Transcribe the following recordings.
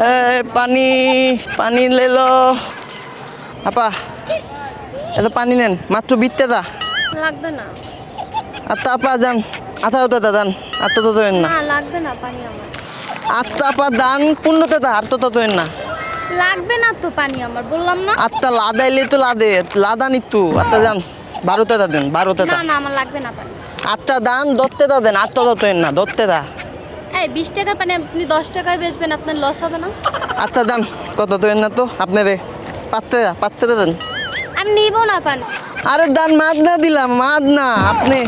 এ, পানি পানি লেলো আপা এত পানি নেন মাত্র বিত্তে দা। লাগবে না। আত্মা আপা যান আথা হতো দা দান আত্ম তো তোয়েন না। লাগবে না পানি আমার। আত্মা আপা দান পূর্ণতে দা আত্ম তো তোয়েন না। লাগবে না তো পানি আমার বললাম না। আত্মা লাদাইলে তো লাদে লাদা নিতু আত্মা যান বারোতে দা দেন বারোতে দা। না আমার লাগবে না পানি। আত্মা দান দত্তে দা দেন আত্ম তো তোয়েন না দত্তে দা। এই বিশ টাকার পানি আপনি দশ টাকায় বেচবেন আপনার লস হবে না। আত্মা দান কত তোয়েন না তো? আপনারে পাত্তে পাত্তে দেন। আমি নিব না পানি। আরে দান মাদ না দিলাম মাদ না আপনি।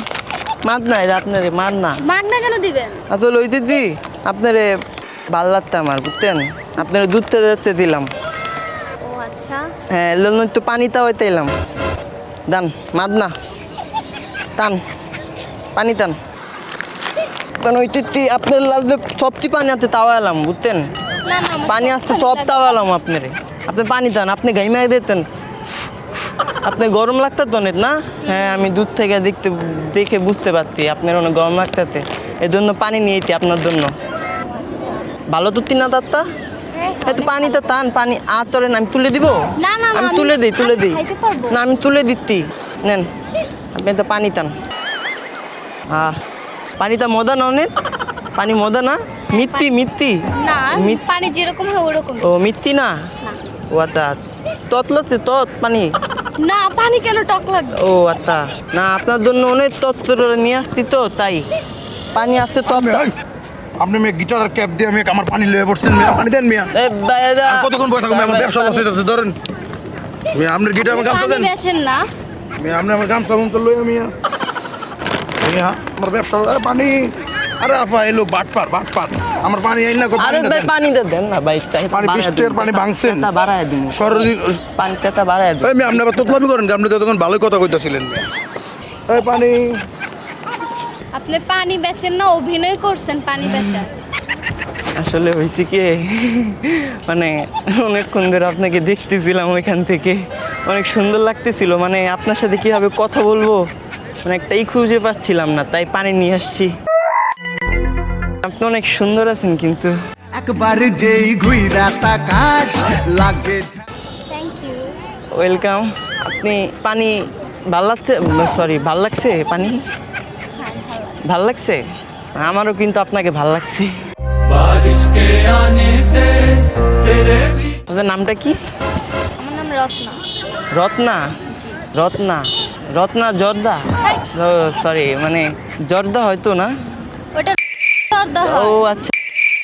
মাদ না এটা আপনারে মাদ না মাগনা কেন দিবেন? আসলে ওই দিদি আপনারে ভালো লাগতো আমার বুঝতেন আপনার দুধতে দিতে দিলাম। ও আচ্ছা। হ্যাঁ লোন একটু পানিটা হইতে এলাম। দান মাদ না টান পানি টান কারণ ওই তুই আপনার লাগবে সবটি পানি আছে তাও এলাম বুঝতেন? পানি আসতে সব লাগবে। তাও এলাম আপনারে। আপনি পানি টান আপনি ঘাইমাই দিতেন। আপনি গরম লাগতো তো না? হ্যাঁ আমি দূর থেকে দেখতে দেখে বুঝতে পারছি আপনার অনেক গরম লাগতেছে। এই জন্য পানি নিয়েছি আপনার জন্য। ভালো তো তিনা দাঁতটা হ্যাঁ, তো পানিটা টান পানি আতরেন আমি তুলে দিব? আমি- তুলে দিই তুলে দিই। না আমি তুলে দিচ্ছি। নেন আপনি তো পানি টান। হ্যাঁ পানিটা মদা না। অনেক পানি মদা না? মিথ্যি মিথ্যি না পানি যেরকম হয় ওরকম। ও মিথ্যি না? না। ও আচ্ছা। ততলাতে তত পানি? না পানি কেন টক লাগবে? ও আচ্ছা। না আপনার জন্য অনেক তত্ত্ব নিয়ে আসতি তো তাই। পানি আসতে তো আপনি- মেয়ে গিটার আর ক্যাপ দিয়ে আমি আমার পানি লয়ে বসছেন মেয়ে। পানি দেন মিয়া। কতক্ষণ বসে আমার ব্যবসা লস হইতেছে ধরেন। মেয়ে আপনার গিটার আমার গামছা দেন। বেচেন না। মেয়ে আপনি আমার গামছা মতো লইয়া মিয়া। মিয়া আমার ব্যবসা আরে পানি। আরে আপা এই লোক বাটপার বাটপার আমার পানি আইন না আরে পানি ভাই পানিটা দেন না ভাই তাই পানি বৃষ্টির পানি ভাঙছেন। তেতা বাড়ায় দিন সরলি পানি তেতা বাড়ায় দিন এই মেয়ে আপনি আবার তোতলামি করেন? আপনি তো তখন ভালোই কথা কইতাছিলেন এই পানি। আপনি পানি বেচেন না অভিনয় করছেন পানি বেচা আসলে হয়েছে কি মানে অনেকক্ষণ ধরে আপনাকে দেখতেছিলাম ওইখান থেকে। অনেক সুন্দর লাগতেছিল মানে আপনার সাথে কীভাবে কথা বলব? মানে অনেকটাই খুঁজে পাচ্ছিলাম না তাই পানি নিয়ে আসছি। আপনি অনেক সুন্দর আছেন কিন্তু। একবার যেই ঘুইরা তাকাশ লাগে থ্যাংক ইউ ওয়েলকাম আপনি পানি ভালো লাগছে? সরি ভালো লাগছে পানি? ভালো লাগছে? আমারও কিন্তু আপনাকে ভালো লাগছে। আপনার নামটা কি? আমার নাম রত্না। রত্না? রত্না। রত্না জর্দা? সরি মানে জর্দা হয়তো না? ওটা ও আচ্ছা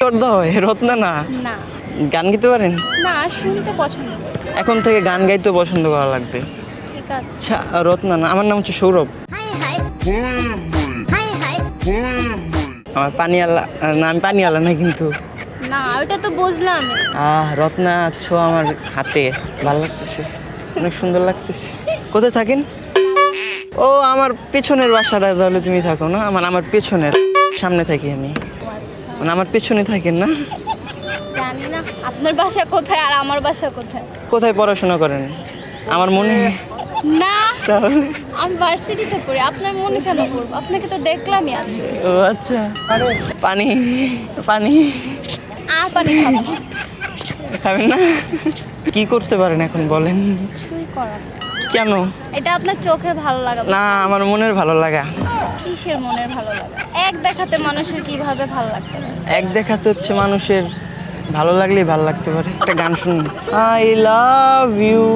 জর্দা হয় রত্না না? না। গান গাইতে পারেন? না শুনতে পছন্দ করি। এখন থেকে গান গাইতে পছন্দ করা লাগবে। ঠিক আছে। আচ্ছা রত্না না আমার নাম হচ্ছে সৌরভ। আমার পানিয়ালা না আমি পানিয়ালা না কিন্তু। না ওটা তো বুঝলাম। আহ রত্না আছো আমার হাতে ভালো লাগতেছে। অনেক সুন্দর লাগতেছে। কোথায় থাকেন? ও আমার পেছনের বাসাটা তাহলে তুমি থাকো না? মানে আমার পেছনের সামনে থাকি আমি। আচ্ছা। মানে আমার পেছনে থাকেন না? জানি না আপনার বাসা কোথায় আর আমার বাসা কোথায়? কোথায় পড়াশোনা করেন? আমার মনে না তাহলে? আমি ভার্সিটিতে পড়ি আপনার মনে কেন পড়ব? আপনাকে তো দেখলামই আছে ও আচ্ছা। পানি পানি। আর পানি খাব না। খাবেন না? কি করতে পারেন এখন বলেন? কিছুই করার। কেন? এটা আপনার চোখের ভালো লাগা না আমার মনের ভালো লাগা। কিসের মনের ভালো লাগা? এক দেখাতে মানুষের কীভাবে ভালো লাগতে পারে? এক দেখাতে হচ্ছে মানুষের ভালো লাগলেই ভালো লাগতে পারে। একটা গান শুনুন। আই লাভ ইউ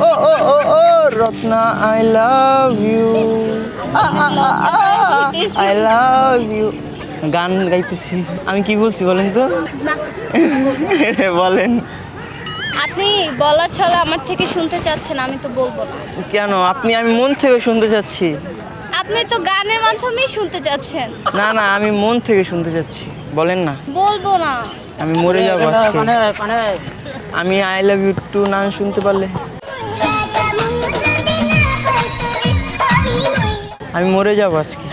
ও ও ও ও Ratna I love you I love you গান গাইতেছি। আমি কি বলছি বলেন তো? বলেন। আপনি বলার ছলে আমার থেকে শুনতে চাচ্ছেন আমি তো বলব না কেন আপনি আমি মন থেকে শুনতে চাচ্ছি আপনি তো গানের মাধ্যমেই শুনতে চাচ্ছেন না না আমি মন থেকে শুনতে চাচ্ছি বলেন না বলব না আমি মরে যাব আজকে আমি আই লাভ ইউ টু নাম শুনতে পারলে আমি মরে যাব আজকে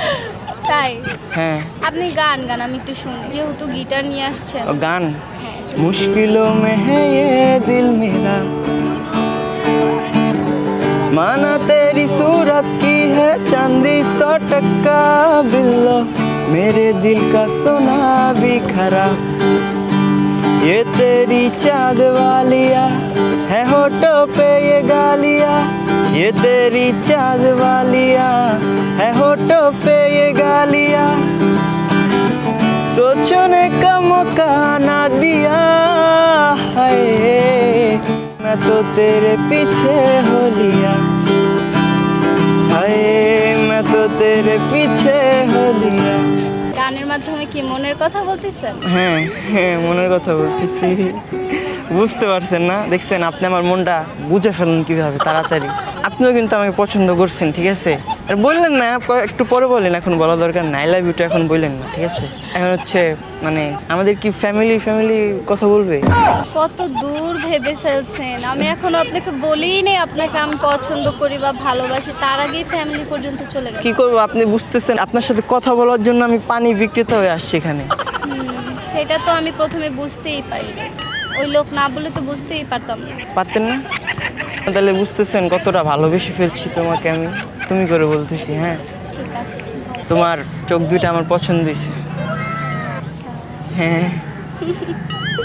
তাই হ্যাঁ আপনি গান গান আমি একটু শুনি যেহেতু গিটার নিয়ে আসছেন গান मुश्किलों में है ये दिल मेरा। माना तेरी सूरत की है चांदी सौ टक्का बिल्लो। मेरे दिल का सोना भी खरा। ये तेरी चाँद वालिया है होठों पे ये गालिया। ये तेरी चाँद वालिया है होठों पे ये गालिया। सोचने का मौका ना दिया। है मैं तो तेरे पीछे हो लिया हाय मैं तो तेरे पीछे हो लिया গানের মাধ্যমে কি মনের কথা বলতেছেন হ্যাঁ হ্যাঁ মনের কথা বলতেছি বুঝতে পারছেন না দেখছেন আপনি আমার মনটা বুঝে ফেলেন কিভাবে তাড়াতাড়ি আপনিও কিন্তু আমাকে পছন্দ করছেন ঠিক আছে? আর বললেন না একটু পরে বলেন এখন বলা দরকার না। আই লাভ ইউটা এখন বললেন না ঠিক আছে? এখন হচ্ছে মানে আমাদের কি ফ্যামিলি ফ্যামিলি কথা বলবে? কত দূর ভেবে ফেলছেন। আমি এখনও আপনাকে বলিই নেই আপনাকে আমি পছন্দ করি বা ভালোবাসি। তার আগেই ফ্যামিলি পর্যন্ত চলে গেছে। কি করব আপনি বুঝতেছেন আপনার সাথে কথা বলার জন্য আমি পানি বিক্রেতা হয়ে আসছি এখানে। সেটা তো আমি প্রথমে বুঝতেই পারিনি। ওই লোক না বলে তো বুঝতেই পারতাম না। পারতেন না? তাহলে বুঝতেছেন কতটা ভালোবেসে ফেলছি তোমাকে আমি। তুমি করে বলতেছি হ্যাঁ? তোমার চোখ দুইটা আমার পছন্দ হয়েছে। আচ্ছা। হ্যাঁ।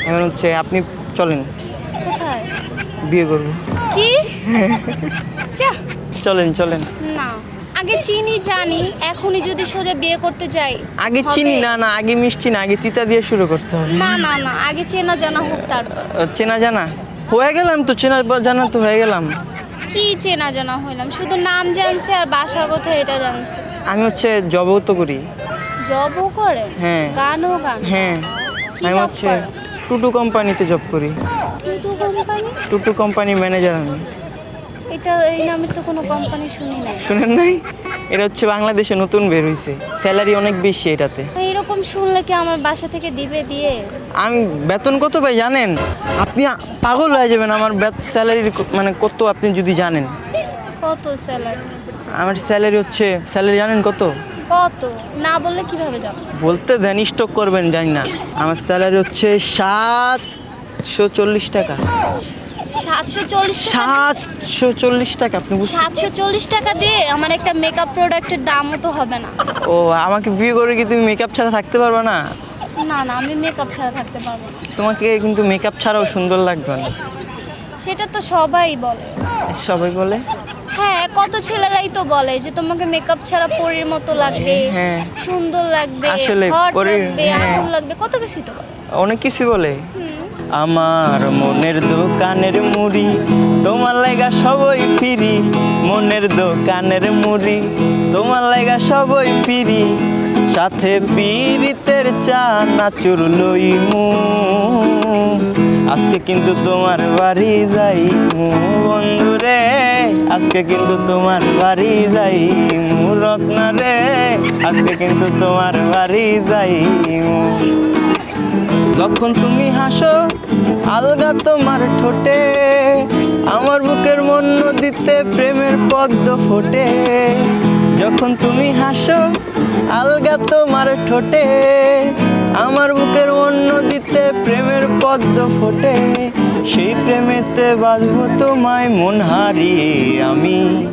এখন হচ্ছে আপনি চলেন। বিয়ে করব। কি? চলেন চলেন। না। আগে চিনি জানি। এখনই যদি সোজা বিয়ে করতে যাই আগে চিনি না না আগে মিষ্টি না আগে তিতা দিয়ে শুরু করতে হবে। না না না আগে চেনা জানা হোক তারপর আহ, চেনা জানা? হয়ে গেলাম তো চেনা জানা তো হয়ে গেলাম। কি চেনা জানা হইলাম? শুধু নাম জানছে আর বাসা কোথায় এটা জানছে। আমি হচ্ছে জবও তো করি জবও করে? হ্যাঁ। গানও গান? হ্যাঁ। আমি হচ্ছে টুটু কোম্পানিতে জব করি। টুটু কোম্পানি? টুটু কোম্পানি ম্যানেজার আমি। এটা এই নামে তো কোনো কোম্পানি শুনি নাই। শুনেন নাই? এটা হচ্ছে বাংলাদেশে নতুন বের হয়েছে স্যালারি অনেক বেশি এটাতে। এরকম শুনলে কি আমার বাসা থেকে দিবে বিয়ে? আমি বেতন কত ভাই জানেন? আপনি পাগল হয়ে যাবেন আমার স্যালারি মানে কত আপনি যদি জানেন। কত স্যালারি? আমার স্যালারি হচ্ছে স্যালারি জানেন কত? কত? না বললে কীভাবে যাব? বলতে দেন স্টক করবেন জানি না। আমার স্যালারি হচ্ছে সাতশো চল্লিশ টাকা। সাতশো চল্লিশ টাকা আপনি সাতশো চল্লিশ টাকা দিয়ে আমার একটা মেকআপ প্রোডাক্টের দামও তো হবে না। ও আমাকে বিয়ে করে কি তুমি মেকআপ ছাড়া থাকতে পারবে না? না না আমি মেকআপ ছাড়া থাকতে পারব না। তোমাকে কিন্তু মেকআপ ছাড়াও সুন্দর লাগবে না। সেটা তো সবাই বলে। সবাই বলে? হ্যাঁ কত ছেলেরাই তো বলে যে তোমাকে মেকআপ ছাড়া পরীর মতো লাগবে হ্যাঁ। সুন্দর লাগবে আসলে পরীর- লাগবে হ্যাঁ। আগুন লাগবে কত কিছু তো বলে। অনেক কিছু বলে। আমার মনের দোকানের মুড়ি, তোমার লাগা সবই ফিরি। মনের দোকানের মুড়ি, তোমার লাগা সবই ফিরি। সাথে পীড়িতের চা, নাচুর লইমু। আজকে কিন্তু তোমার বাড়ি যাই বন্ধু রে আজকে কিন্তু তোমার বাড়ি যাইমু রত্না রে আজকে কিন্তু তোমার বাড়ি যাইমু। যখন তুমি হাসো, আলগা তোমার ঠোঁটে। আমার বুকের মন নদীতে প্রেমের পদ্ম ফোটে। যখন তুমি হাসো, আলগা তোমার ঠোঁটে। আমার বুকের মন নদীতে প্রেমের পদ্ম ফোটে। সেই প্রেমেতে বাঁধবো তোমায় মন হারিয়ে আমি।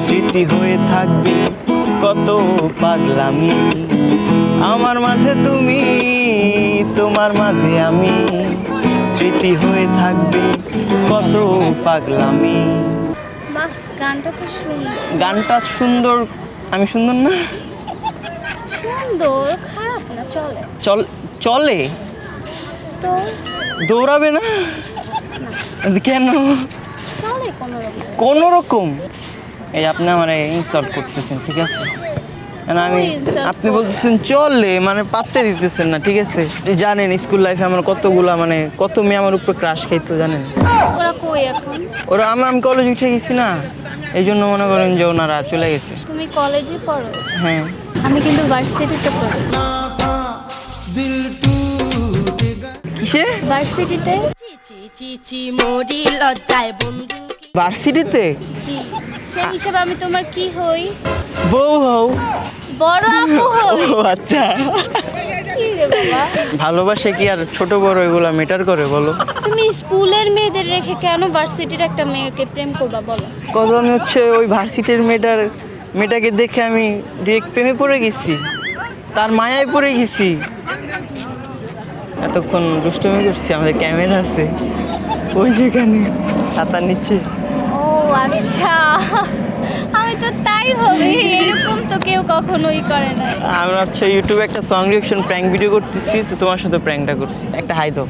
স্মৃতি হয়ে থাকবে কত পাগলামি। আমার মাঝে তুমি তোমার মাঝে আমি স্মৃতি হয়ে থাকবে কত পাগলামি। গানটা তো সুন্দর। গানটা সুন্দর আমি সুন্দর না? সুন্দর খারাপ না চলে। চল চলে? তো? দৌড়াবে না? কেন? চলে কোনো রকম কোনো রকম এই আপনি আমার ইনসাল্ট করতেছেন ঠিক আছে? আমি আপনি বলতেছেন চলে মানে পাত্তে দিতেছেন না ঠিক আছে? জানেন স্কুল লাইফে আমার কতগুলা মানে কত মেয়ে আমার উপরে ক্রাশ খাইতো জানেন? ওরা কই এখন? ওরা আমি আমি কলেজ উঠে গেছি না এই জন্য মনে করেন যে ওনারা চলে গেছে। তুমি কলেজে পড়ো? হ্যাঁ। আমি কিন্তু ভার্সিটিতে পড়ি। কিসে? ভার্সিটিতে চি চি চি মরি লজ্জায় বন্ধু। ভার্সিটিতে জি সেই হিসেবে আমি তোমার কি হই? বউ হও। বড় আপু ও আচ্ছা। কি রে বাবা? ভালোবাসে কি আর ছোট বড় এগুলা মেটার করে বলো? তুমি স্কুলের মেয়েদের রেখে কেন ভার্সিটির একটা মেয়েকে প্রেম করবা বলো? আমি হচ্ছে ওই ভার্সিটির মেয়েটার মেয়েটাকে দেখে আমি ডিরেক্ট প্রেমে পড়ে গেছি। তার মায়ায় পড়ে গেছি। এতক্ষণ দুষ্টমি করছি আমাদের ক্যামেরা আছে। ওই যেখানে ছাতার নিচে। ও আচ্ছা। আমি তো তাই ভাবি, এরকম তো কেউ কখনোই করে না আমরা হচ্ছে ইউটিউবে একটা সং রিয়েকশন প্র্যাঙ্ক ভিডিও করতেছি, তো তোমার সাথে প্র্যাঙ্কটা করছি। একটা হাই দাও।